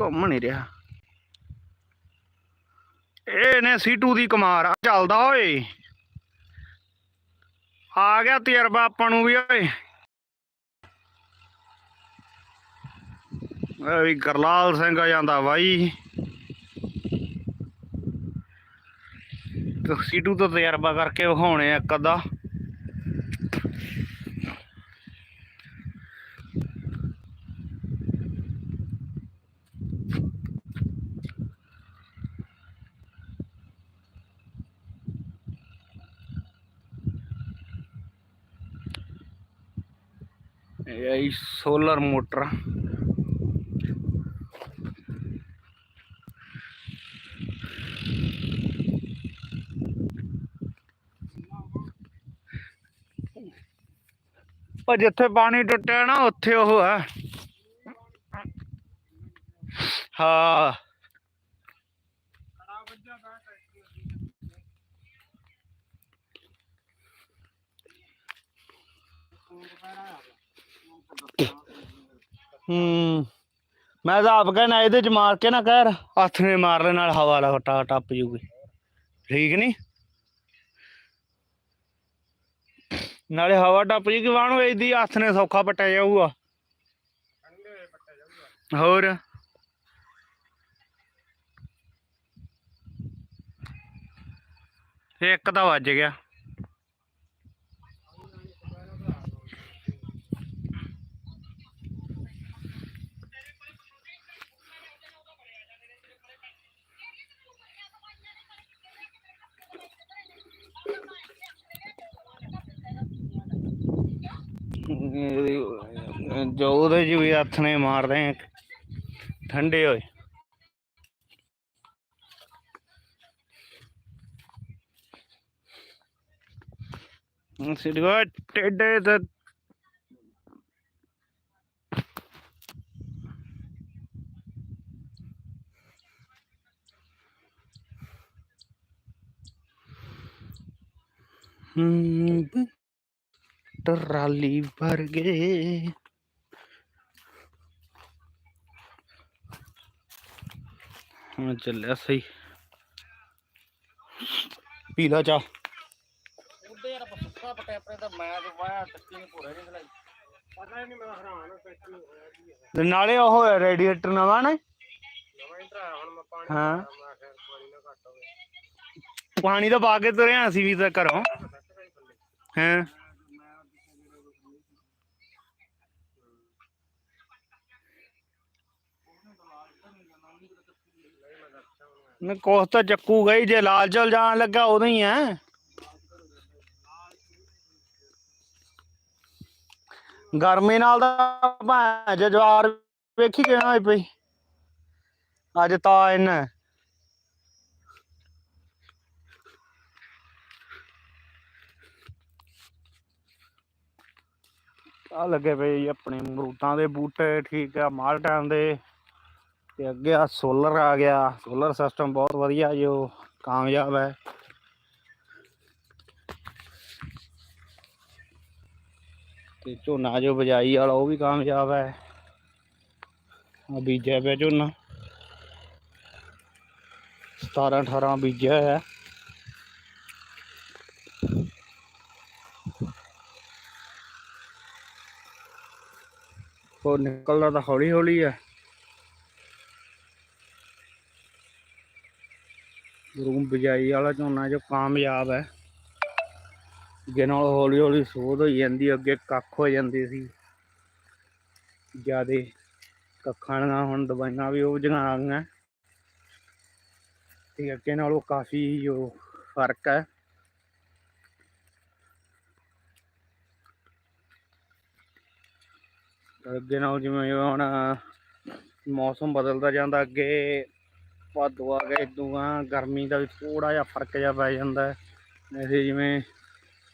ਘੁੰਮ ਨਹੀਂ ਰਿਹਾ। ਇਹ ਨੇ ਸੀਟੂ ਦੀ ਕਮਾਰ ਆ, ਚੱਲਦਾ ਓਏ। ਆ ਗਿਆ ਤਜਰਬਾ ਆਪਾਂ ਨੂੰ ਵੀ ਓਏ। ਇਹ ਵੀ ਗਰਲਾਲ ਸਿੰਘ ਆ ਜਾਂਦਾ ਬਾਈ। ਤੇ ਸੀਟੂ ਤੋਂ ਤਜਰਬਾ ਕਰਕੇ ਵਿਖਾਉਣੇ ਆ ਇੱਕ ਅੱਧਾ। ਇਹ ਸੋਲਰ ਮੋਟਰ। ਉਹ ਜਿੱਥੇ ਪਾਣੀ ਟੁੱਟਿਆ ਨਾ ਉੱਥੇ ਉਹ ਹੈ। ਹਾਂ। ਹੂੰ। ਮੈਂ ਤਾਂ ਆਪ ਕਹਿਣਾ, ਇਹਦੇ ਚ ਮਾਰ ਕੇ ਨਾ ਕਹਿਰ, ਹੱਥ ਨੇ ਮਾਰ ਲੈ ਨਾਲ ਹਵਾ ਲਾ ਟਾ ਟੱਪ ਜੂਗੀ। ਠੀਕ ਨਹੀਂ ਨਾਲੇ ਹਵਾ ਟੱਪ ਜੂਗੀ ਵਾਣੂ ਵੇਚਦੀ ਹੱਥ ਨੇ ਸੌਖਾ ਪਟਿਆ ਜਾਊਗਾ। ਹੋਰ? ਇੱਕ ਤਾਂ ਵੱਜ ਗਿਆ ਇਹਦੀ- ਜੋ ਉਹਦੇ ਚ ਵੀ ਹੱਥ ਨੇ ਮਾਰਦੇ ਠੰਡੇ ਹੋਏ। ਸਿਰਵਾ ਟੇਡੇ ਤੇ ਹੂੰ ਟਰਾਲੀ ਭਰ ਗਏ। ਹੁਣ ਚੱਲਿਆ ਸਹੀ। ਪੀ ਲਾ ਚਾ ਉਹਦੇ ਯਾਰ ਸੁੱਕਾ ਪਟਿਆ ਪਰੇ ਤਾਂ ਮੈਂ ਤੇ ਵਾਇਆ ਟੱਕੀ ਨੂੰ ਪੂਰੇ ਨਹੀਂ ਖਲਾਈ ਪਤਾ ਹੀ ਨਹੀਂ ਮੈਂ ਹੈਰਾਨ ਪੈਸੇ ਹੋਇਆ ਕੀ ਹੈ ਨਾਲੇ ਉਹ ਰੇਡੀਏਟਰ ਨਵਾਂ ਨਾ। ਨਵਾਂ ਹੀ ਭਰਾ ਹੁਣ ਮੈਂ ਪਾਣੀ ਹਾਂ। ਮੈਂ ਫਿਰ ਪਾਣੀ ਨਾ ਘੱਟ ਹੋਵੇ। ਪਾਣੀ ਤਾਂ ਪਾ ਕੇ ਤੁਰਿਆ ਅਸੀਂ ਵੀ ਤਾਂ ਘਰੋਂ। ਹਾਂ। ਨਾ ਕੋਸ ਤਾਂ ਚੱਕੂ ਗਈ, ਜੇ ਲਾਲ ਚਲ ਜਾਣ ਲੱਗਾ ਉਦੋਂ ਹੀ ਐ। ਗਰਮੀ ਨਾਲ ਤਾਂ ਭਾਂ ਜਵਾਰ ਵੇਖੀ ਕਿਵੇਂ ਹੋਈ ਪਈ। ਅੱਜ ਤਾਂ ਇਹਨਾਂ ਆ ਲੱਗੇ ਪਏ ਆਪਣੇ ਅਮਰੂਦਾਂ ਦੇ ਬੂਟੇ, ਠੀਕ ਆ, ਮਾਲਟਾਂ ਦੇ। ਤੇ ਅੱਗੇ ਆ ਸੋਲਰ ਆ ਗਿਆ ਸੋਲਰ ਸਿਸਟਮ ਬਹੁਤ ਵਧੀਆ ਜੋ ਕਾਮਯਾਬ ਹੈ ਤੇ ਝੋਨਾ ਜੋ ਬਜਾਈ ਵਾਲਾ ਉਹ ਵੀ ਕਾਮਯਾਬ ਹੈ ਆ ਬੀਜਿਆ ਪਿਆ ਝੋਨਾ 17 18 ਬੀਜਿਆ ਹੈ ਉਹ ਨਿਕਲਦਾ ਤਾਂ ਹੌਲੀ ਹੌਲੀ ਹੈ ਰੂਮ ਬਿਜਾਈ ਵਾਲਾ ਝੋਨਾ ਜੋ ਕਾਮਯਾਬ ਹੈ। ਅੱਗੇ ਨਾਲ ਹੌਲੀ ਹੌਲੀ ਸੋਧ ਹੋਈ ਜਾਂਦੀ, ਅੱਗੇ ਕੱਖ ਹੋ ਜਾਂਦੇ ਸੀ। ਜਿਆਦੇ ਕੱਖਾਂ ਨਾਲ ਹੁਣ ਦਵਾਈਆਂ ਵੀ ਉਹ ਜਗ੍ਹਾ ਆ ਗਈਆਂ। ਤੇ ਅੱਗੇ ਨਾਲੋਂ ਕਾਫੀ ਜੋ ਫ਼ਰਕ ਹੈ। ਅੱਗੇ ਨਾਲ ਜਿਵੇਂ ਹੁਣ ਮੌਸਮ ਬਦਲਦਾ ਜਾਂਦਾ, ਅੱਗੇ ਭਾਦੋ ਆ ਗਿਆ ਇਦੋਂ ਆ, ਗਰਮੀ ਦਾ ਵੀ ਥੋੜਾ ਜਿਹਾ ਫ਼ਰਕ ਜਿਹਾ ਪੈ ਜਾਂਦਾ ਹੈ। ਵੈਸੇ ਜਿਵੇਂ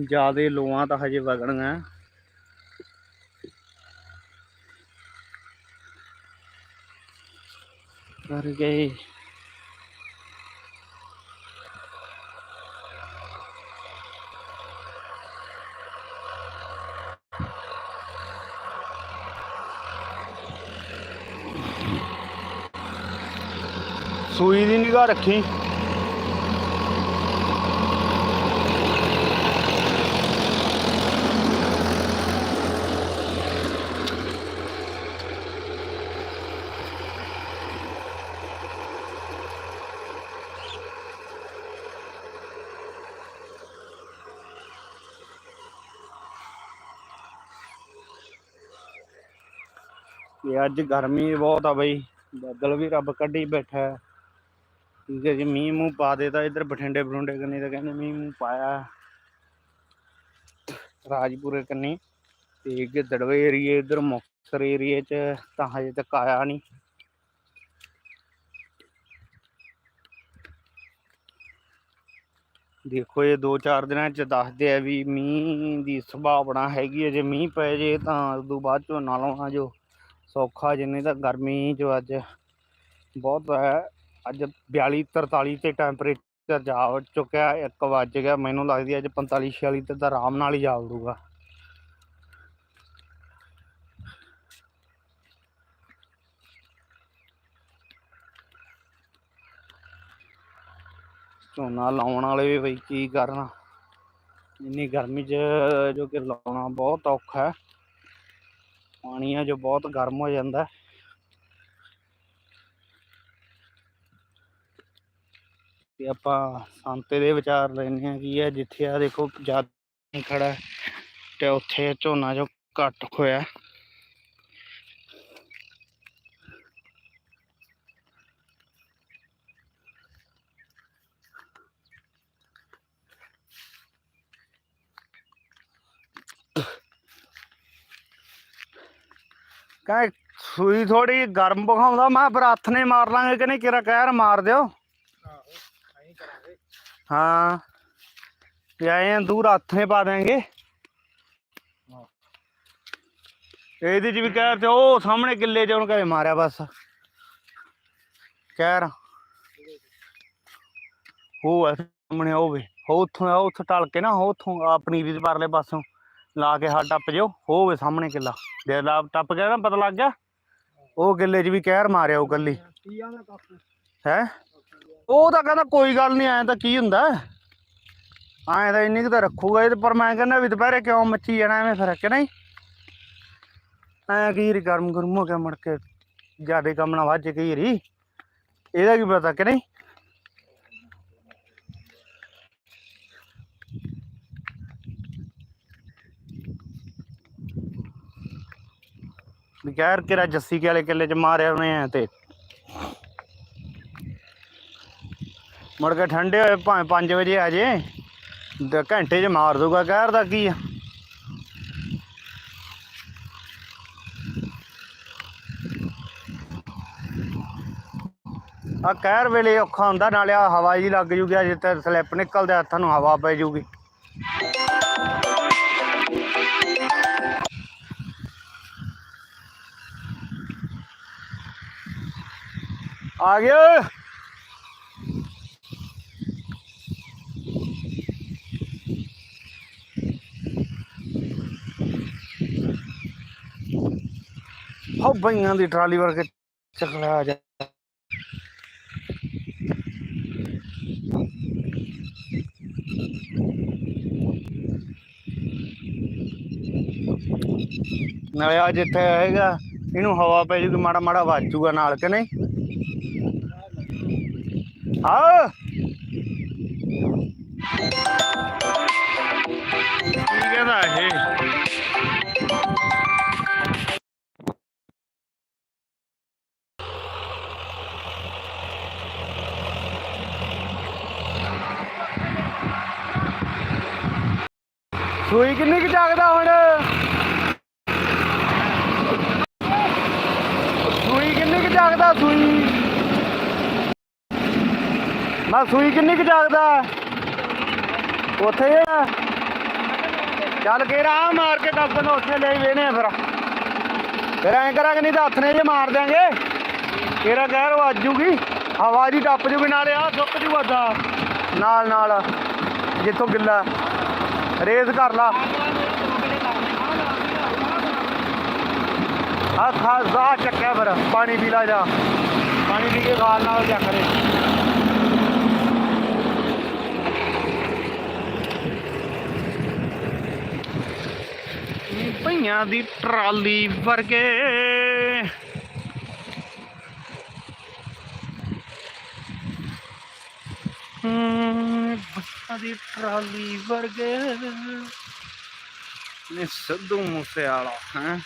ਜਿਆਦੇ ਲੋਆਂ ਤਾਂ ਹਜੇ ਵਗਣੀਆਂ। ਕਰ ਗਏ ਸੂਈ ਦੀ ਨਿਗਾਹ ਰੱਖੀ। ਇਹ ਅੱਜ ਗਰਮੀ ਬਹੁਤ ਆ ਬਈ। ਬੱਦਲ ਵੀ ਰੱਬ ਕੱਢੀ ਬੈਠਾ ਠੀਕ ਹੈ ਜੀ ਮੀਂਹ ਮੂੰਹ ਪਾ ਦੇ ਤਾਂ ਇੱਧਰ ਬਠਿੰਡੇ ਬਰੁੰਡੇ ਕੰਨੀ ਤਾਂ ਕਹਿੰਦੇ ਮੀਂਹ ਮੂੰਹ ਪਾਇਆ। ਰਾਜਪੁਰੇ ਕੰਨੀ ਤੇ ਗਿੱਦੜਵੇ ਏਰੀਏ ਇੱਧਰ ਮੁਕਤਸਰ ਏਰੀਏ ਚ ਤਾਂ ਹਜੇ ਤੱਕ ਆਇਆ ਨਹੀਂ ਦੇਖੋ ਇਹ 2-4 ਦਿਨਾਂ ਚ ਦੱਸਦੇ ਆ ਵੀ ਮੀਂਹ ਦੀ ਸੰਭਾਵਨਾ ਹੈਗੀ ਹੈ ਜੇ ਮੀਂਹ ਪੈ ਜੇ ਤਾਂ ਉਸ ਤੋਂ ਬਾਅਦ ਝੋਨਾ ਲਾਉਣਾ ਜੋ ਸੌਖਾ, ਜਿੰਨੇ ਤਾਂ ਗਰਮੀ ਚ ਅੱਜ ਬਹੁਤ ਹੈ। ਅੱਜ 42 43 ਤੇ ਟੈਂਪਰੇਚਰ ਜਾ ਚੁੱਕਿਆ 1 ਵੱਜ ਗਿਆ। ਮੈਨੂੰ ਲੱਗਦੀ ਅੱਜ 45 46 ਤੇ ਤਾਂ ਆਰਾਮ ਨਾਲ ਹੀ ਜਾ ਵੜੂਗਾ ਝੋਨਾ ਲਾਉਣ ਵਾਲੇ ਵੀ ਬਈ ਕੀ ਕਰਨ? ਇੰਨੀ ਗਰਮੀ 'ਚ ਜੋ ਕਿ ਲਾਉਣਾ ਬਹੁਤ ਔਖਾ ਹੈ। ਪਾਣੀ ਆ ਜੋ ਬਹੁਤ ਗਰਮ ਹੋ ਜਾਂਦਾ ਹੈ। ਤੇ ਆਪਾਂ ਸੰਤੇ ਦੇ ਵਿਚਾਰ ਲੈਣੇ ਆ ਕੀ ਹੈ ਜਿੱਥੇ ਆ ਦੇਖੋ ਜਦ ਖੜਾ ਹੈ, ਤੇ ਉੱਥੇ ਝੋਨਾ ਜੋ ਘੱਟ ਹੋਇਆ ਕਹੇ ਸੂਈ ਥੋੜੀ ਗਰਮ ਵਿਖਾਉਂਦਾ ਮੈਂ ਫਿਰ ਹੱਥ ਨੇ ਮਾਰ ਲਾਂਗੇ ਕਿ ਨਹੀਂ ਕਿਰਾ ਕਹਿਰ ਮਾਰ ਦਿਓ ਆਹੋ ਐਂ ਹਾਂ। ਤੇ ਆਏ ਦੂਰ ਹੱਥ ਨੇ ਪਾ ਦੇਾਂਗੇ ਇਹਦੇ ਚ ਵੀ ਕਹਿਰ ਤੇ ਉਹ ਸਾਹਮਣੇ ਕਿੱਲੇ ਚ ਉਹਨੂੰ ਕਹੇ ਮਾਰਿਆ ਬਸ। ਕਹਿਰ। ਉਹ ਆ ਸਾਹਮਣੇ ਉਹ ਵੇ ਉਹ ਉੱਥੋਂ ਆ ਉੱਥੋਂ ਟਲ ਕੇ ਨਾ ਉਹ ਉੱਥੋਂ ਆ ਪਨੀਰੀ ਦੇ ਪਰਲੇ ਪਾਸੋਂ ਲਾ ਕੇ ਹੱਥ ਟੱਪ ਜਿਓ ਉਹ ਵੇ ਸਾਹਮਣੇ ਕਿੱਲਾ। ਜੇ ਲਾ ਟੱਪ ਗਿਆ ਨਾ ਪਤਾ ਲੱਗ ਗਿਆ। ਉਹ ਕਿੱਲੇ 'ਚ ਵੀ ਕਹਿਰ ਮਾਰਿਆ ਉਹ ਕੱਲੀ। ਹੈ? ਉਹ ਤਾਂ ਕਹਿੰਦਾ ਕੋਈ ਗੱਲ ਨਹੀਂ ਐਂ ਤਾਂ ਕੀ ਹੁੰਦਾ? ਐਂ ਤਾਂ ਇੰਨੀ ਕੁ ਤਾਂ ਰੱਖੂਗਾ ਇਹ ਪਰ ਮੈਂ ਕਹਿੰਦਾ ਵੀ ਦੁਪਹਿਰੇ ਕਿਉਂ ਮੱਚੀ ਜਾਣਾ, ਐਵੇਂ ਫਿਰ, ਕਿ ਨਹੀਂ? ਐਂ ਕੀ ਰੀ ਗਰਮ ਗਰਮ ਹੋ ਗਿਆ ਮੁੜ ਕੇ, ਜਿਆਦੇ ਕੰਮ ਨਾ ਵੱਜ ਗਈ ਰੀ ਇਹਦਾ ਕੀ ਪਤਾ, ਕਿ ਨਹੀਂ? ਵੀ ਕਹਿਰ ਕਿਰਾ ਜੱਸੀ ਕੇ ਵਾਲੇ ਕਿੱਲੇ ਚ ਮਾਰਿਆ ਉਹਨੇ ਐ ਤੇ। ਮੁੜ ਕੇ ਠੰਡੇ ਹੋਏ ਭਾਵੇਂ 5 ਵਜੇ ਆ ਜੇ, ਤੇ ਘੰਟੇ 'ਚ ਮਾਰ ਦੂਗਾ ਕਹਿਰ ਦਾ ਕੀ ਆ? ਆ ਕਹਿਰ ਵੇਲੇ ਔਖਾ ਹੁੰਦਾ, ਨਾਲੇ ਆ ਹਵਾ ਜੀ ਲੱਗ ਜੂਗੀ ਆ ਜਿੱਥੇ ਸਲਿੱਪ ਨਿਕਲਦਾ ਹੱਥਾਂ ਨੂੰ ਹਵਾ ਪੈ ਜੂਗੀ। ਆ ਗਿਆ। ਹੋ ਬਈਆਂ ਦੀ ਟਰਾਲੀ ਵਰਗੇ ਚੱਕਲਾ ਜਾ ਨਾਲੇ ਆ ਜਿੱਥੇ ਹੈਗਾ ਇਹਨੂੰ ਹਵਾ ਪੈ ਜੂਗੀ, ਮਾੜਾ ਮਾੜਾ ਵਾਜੂਗਾ ਨਾਲ ਕਿ ਨਹੀਂ? ਆ ਸੂਈ ਕਿੰਨੀ ਕੁ ਜਾਗਦਾ ਹੁਣ? ਸੂਈ ਕਿੰਨੀ ਕੁ ਜਾਗਦਾ ਸੂਈ? ਮੈਂ ਸੂਈ ਕਿੰਨੀ ਕੁ ਜਾਗਦਾ? ਉੱਥੇ ਆ। ਚੱਲ ਕੇ ਰਾਹ ਮਾਰ ਕੇ ਦੱਸ ਦਿਨ ਉੱਥੇ ਲੈ ਵੇਨੇ ਫਿਰ। ਫਿਰ ਐਂ ਕਰਾਂਗੇ, ਨਹੀਂ ਤਾਂ ਹੱਥ ਨੇ ਜੇ ਮਾਰ ਦਿਆਂਗੇ। ਤੇਰਾ ਕਹਿਰ ਵੱਜੂਗੀ ਹਵਾ ਦੀ ਟੱਪ ਜੂਗੀ, ਨਾਲੇ ਆ ਸੁੱਕ ਜੂਗਾ ਦਾ ਨਾਲ ਨਾਲ ਜਿੱਥੋਂ ਗਿੱਲਾ। ਰੇਸ ਕਰ ਲਾ। ਆ ਖਾਸਾ ਚੱਕਿਆ ਫਿਰ, ਪਾਣੀ ਪੀ ਲਾ ਜਾ ਪਾਣੀ ਪੀ ਕੇ ਖਾਲ ਨਾਲ ਚੱਕ ਲੈ ਭਈਆਂ ਦੀ ਟਰਾਲੀ ਵਰਗੇ ਭਈਆਂ ਦੀ ਟਰਾਲੀ ਵਰਗੇ ਨੇ ਸਿੱਧੂ ਮੂਸੇ ਵਾਲਾ ਹੈ।